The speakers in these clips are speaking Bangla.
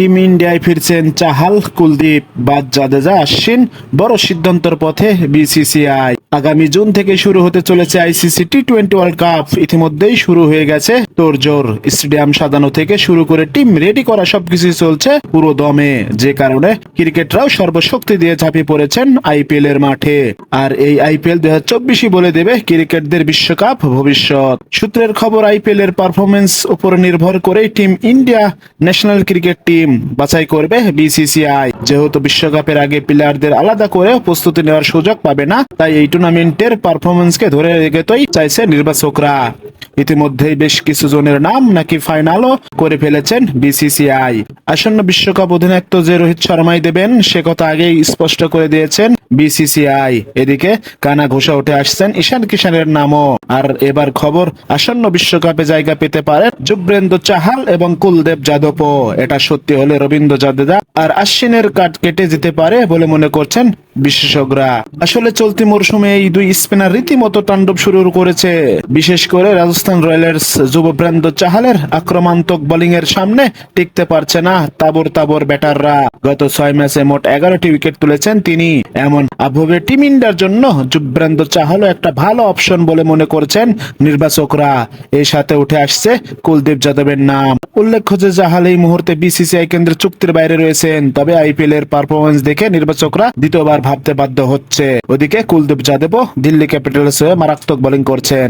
টিম ইন্ডিয়ায় ফিরছেন চাহাল, কুলদীপ, বাদ জাদেজা, আশ্বিন, বড় সিদ্ধান্তের পথে বিসিসিআই। আগামী জুন থেকে শুরু হতে চলেছে ICC T twenty world cup. ইতিমধ্যেই শুরু হয়ে গেছে তোড়জোড় স্টেডিয়াম সাজানো থেকে শুরু করে টিম রেডি করা সবকিছু চলছে পুরো দমে। যে কারণে ক্রিকেটরাও সর্বশক্তি দিয়ে ঝাঁপিয়ে পড়েছেন আইপিএল এর মাঠে। আর এই আইপিএল দুই হাজার চব্বিশই বলে দেবে ক্রিকেটদের বিশ্বকাপ ভবিষ্যৎ। সূত্রের খবর আইপিএল এর পারফরমেন্স উপর নির্ভর করে team India national cricket team বাছাই করবে বিসিসিআই। যেহেতু বিশ্বকাপের আগে প্লেয়ারদের আলাদা করে প্রস্তুতি নেওয়ার সুযোগ পাবে না, তাই এই টুর্নামেন্টের পারফরমেন্সকে ধরে রেখেতেই চাইছে নির্বাচকরা। ইতিমধ্যেই বেশ কিছু জনের নাম নাকি ফাইনালও করে ফেলেছেন বিসিসিআই আসন্ন বিশ্বকাপ অধিনায়ক যে রোহিত শর্মাই দেবেন, সে কথা আগেই স্পষ্ট করে দিয়েছেন বিসিসিআই এদিকে কানা ঘোষা উঠে আসছেন ঈশান কিষানের নামও। আর এবার খবর, আসন্ন বিশ্বকাপে জায়গা পেতে পারেন যুবরেন্দ্র চাহাল এবং কুলদেব যাদবও। এটা সত্যি হলে রবীন্দ্র জাদেজা আর আশ্বিনের কাট কেটে যেতে পারে বলে মনে করছেন বিশেষজ্ঞরা, আসলে চলতি মরশুমে এই দুই স্পিনার রীতিমতো তাণ্ডব শুরু করেছে। বিশেষ করে রাজস্থান রয়্যালস যুববৃন্দ চাহালের আক্রমণাত্মক বোলিং এর সামনে টিকতে পারছে না তাবর তাবর ব্যাটাররা। গত ছয় ম্যাচে মোট এগারোটি উইকেট তুলেছেন তিনি। এমন আবহে টিম ইন্ডিয়ার জন্য যুববৃন্দ চাহালও একটা ভালো অপশন বলে মনে করছেন নির্বাচকরা। এর সাথে উঠে আসছে কুলদীপ যাদবের নাম। উল্লেখ্য যে জাহাল এই মুহূর্তে বিসিসিআই কেন্দ্রে চুক্তির বাইরে রয়েছেন। তবে আইপিএল এর পারফরমেন্স দেখে নির্বাচকরা দ্বিতীয়বার ভাবতে বাধ্য হচ্ছে। ওদিকে কুলদীপ যাদব দিল্লি ক্যাপিটালস হয়ে মারাত্মক বোলিং করছেন।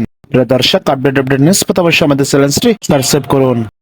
দর্শক আপডেট আপডেট নিউজ পেতে অবশ্যই আমাদের চ্যানেলটি সাবস্ক্রাইব করুন।